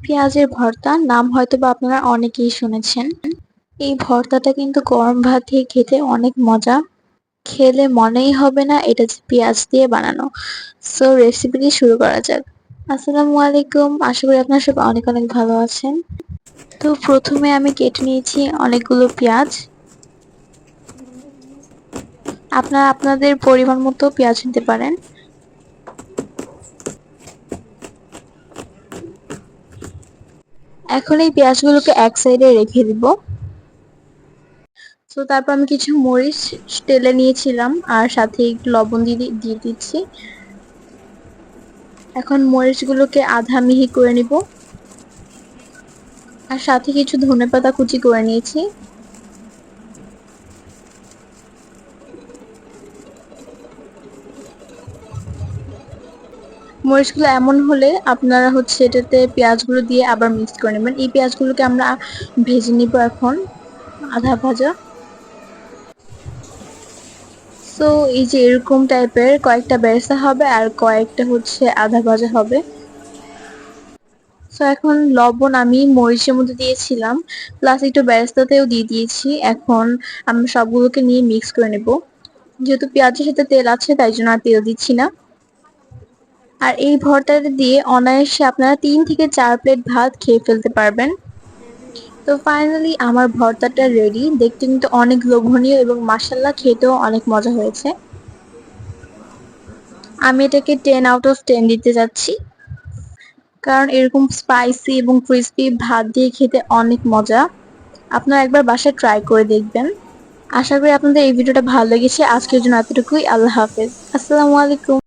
পেঁয়াজের ভর্তা, নাম হয়তো বা আপনারা অনেকেই শুনেছেন। এই ভর্তাটা কিন্তু গরম ভাত দিয়ে খেতে অনেক মজা। খেলে মনেই হবে না এটা যে পেঁয়াজ দিয়ে বানানো। সো রেসিপিটি শুরু করা যাক। আসসালামু আলাইকুম। আশা করি আপনারা সব অনেক অনেক ভালো আছেন। তো প্রথমে আমি কেটে নিয়েছি অনেকগুলো পেঁয়াজ। আপনারা, আপনাদের পরিমাণ মতো পেঁয়াজ নিতে পারেন। এখন এই পেঁয়াজগুলোকে এক সাইডে রেখে দিব। তো তারপর আমি কিছু মরিচ তেলে নিয়েছিলাম আর সাথে একটু লবণ দিয়ে দিয়ে দিচ্ছি। এখন মরিচগুলোকে আধা মিহি করে নিব। আর সাথে কিছু ধনেপাতা কুচি করে নিয়েছি। মরিচগুলো এমন হলে আপনারা হচ্ছে এটাতে পেঁয়াজগুলো দিয়ে আবার মিক্স করে নেবেন। এই পেঁয়াজগুলোকে আমরা ভেজে নিব এখন, আধা ভাজা। সো এই যে এরকম টাইপের কয়েকটা বেরেস্তা হবে আর কয়েকটা হচ্ছে আধা ভাজা হবে। সো এখন লবণ আমি মরিচের মধ্যে দিয়েছিলাম প্লাস একটু বেরেস্তাতেও দিয়ে দিয়েছি। এখন আমি সবগুলোকে নিয়ে মিক্স করে নেব। যেহেতু পেঁয়াজের সাথে তেল আছে, তাই জন্য আর তেল দিচ্ছি না। আর এই ভর্তাটা দিয়ে অনায়াসে আপনারা তিন থেকে চার প্লেট ভাত খেয়ে ফেলতে পারবেন। তো ফাইনালি আমার ভর্তাটা রেডি দেখতে কিন্তু অনেক লোভনীয় এবং মাসাল্লা খেতেও অনেক মজা হয়েছে। আমি এটাকে টেন আউট অফ টেন দিতে যাচ্ছি। কারণ এরকম স্পাইসি এবং ক্রিস্পি ভাত দিয়ে খেতে অনেক মজা। আপনারা একবার বাসায় ট্রাই করে দেখবেন। আশা করি আপনাদের এই ভিডিওটা ভালো লেগেছে। আজকের জন্য এতটুকুই। আল্লাহ হাফেজ। আসসালামু আলাইকুম।